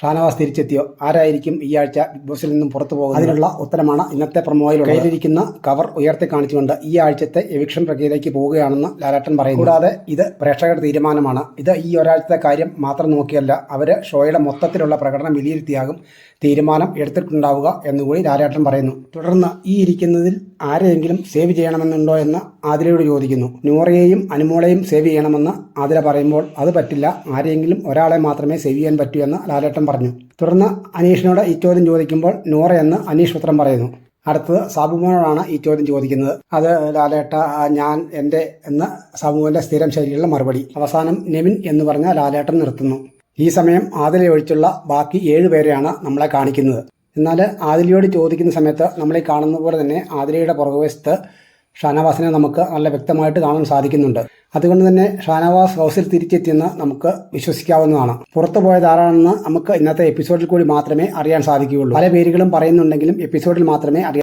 ഷാനവാസ് തിരിച്ചെത്തിയോ? ആരായിരിക്കും ഈ ആഴ്ച ബിഗ് ബോസിൽ നിന്നും പുറത്തു പോകുന്നത്? അതിനുള്ള ഉത്തരമാണ് ഇന്നത്തെ പ്രൊമോയിൽ കയ്യിലിരിക്കുന്ന കവർ ഉയർത്തി കാണിച്ചുകൊണ്ട് ഈ ആഴ്ചത്തെ എവിക്ഷൻ പ്രക്രിയയിലേക്ക് പോവുകയാണെന്ന് ലാലാട്ടൻ പറയുന്നു. കൂടാതെ ഇത് പ്രേക്ഷകരുടെ തീരുമാനമാണ്. ഇത് ഈ ഒരാഴ്ചത്തെ കാര്യം മാത്രം നോക്കിയല്ല അവർ ഷോയുടെ മൊത്തത്തിലുള്ള പ്രകടനം വിലയിരുത്തിയാകും തീരുമാനം എടുത്തിട്ടുണ്ടാവുക എന്നുകൂടി ലാലാട്ടൻ പറയുന്നു. തുടർന്ന് ഈ ഇരിക്കുന്നതിൽ ആരെയെങ്കിലും സേവ് ചെയ്യണമെന്നുണ്ടോ എന്ന് ആതിരയോട് ചോദിക്കുന്നു. നൂറയെയും അനുമോളെയും സേവ് ചെയ്യണമെന്ന് ആതിര പറയുമ്പോൾ അത് പറ്റില്ല. ആരെയെങ്കിലും ഒരാളെ മാത്രമേ സേവ് ചെയ്യാൻ പറ്റൂ എന്ന് ലാലേട്ടൻ പറഞ്ഞു. തുടർന്ന് അനീഷിനോട് ഈ ചോദ്യം ചോദിക്കുമ്പോൾ നൂറ എന്ന് അനീഷ് ഉത്തരം പറയുന്നു. അടുത്തത് സാബുമോനോടാണ് ഈ ചോദ്യം ചോദിക്കുന്നത്. അത് ലാലേട്ട ഞാൻ എന്റെ എന്ന് സാബുമോന്റെ സ്ഥിരം ശൈലിയുള്ള മറുപടി. അവസാനം നെവിൻ എന്ന് പറഞ്ഞ ലാലേട്ടൻ നിർത്തുന്നു. ഈ സമയം ആദിലെ ഒഴിച്ചുള്ള ബാക്കി ഏഴ് പേരെയാണ് നമ്മളെ കാണിക്കുന്നത്. എന്നാൽ ആദിലയോട് ചോദിക്കുന്ന സമയത്ത് നമ്മളീ കാണുന്ന പോലെ തന്നെ ആദിലയുടെ പുറകുവശത്ത് ഷാനവാസിനെ നമുക്ക് നല്ല വ്യക്തമായിട്ട് കാണാൻ സാധിക്കുന്നുണ്ട്. അതുകൊണ്ട് തന്നെ ഷാനവാസ് ഹൗസിൽ തിരിച്ചെത്തിയെന്ന് നമുക്ക് വിശ്വസിക്കാവുന്നതാണ്. പുറത്തു പോയത് ആരാണെന്ന് നമുക്ക് ഇന്നത്തെ എപ്പിസോഡിൽ കൂടി മാത്രമേ അറിയാൻ സാധിക്കുകയുള്ളൂ. പല പേരുകളും പറയുന്നുണ്ടെങ്കിലും എപ്പിസോഡിൽ മാത്രമേ അറിയാൻ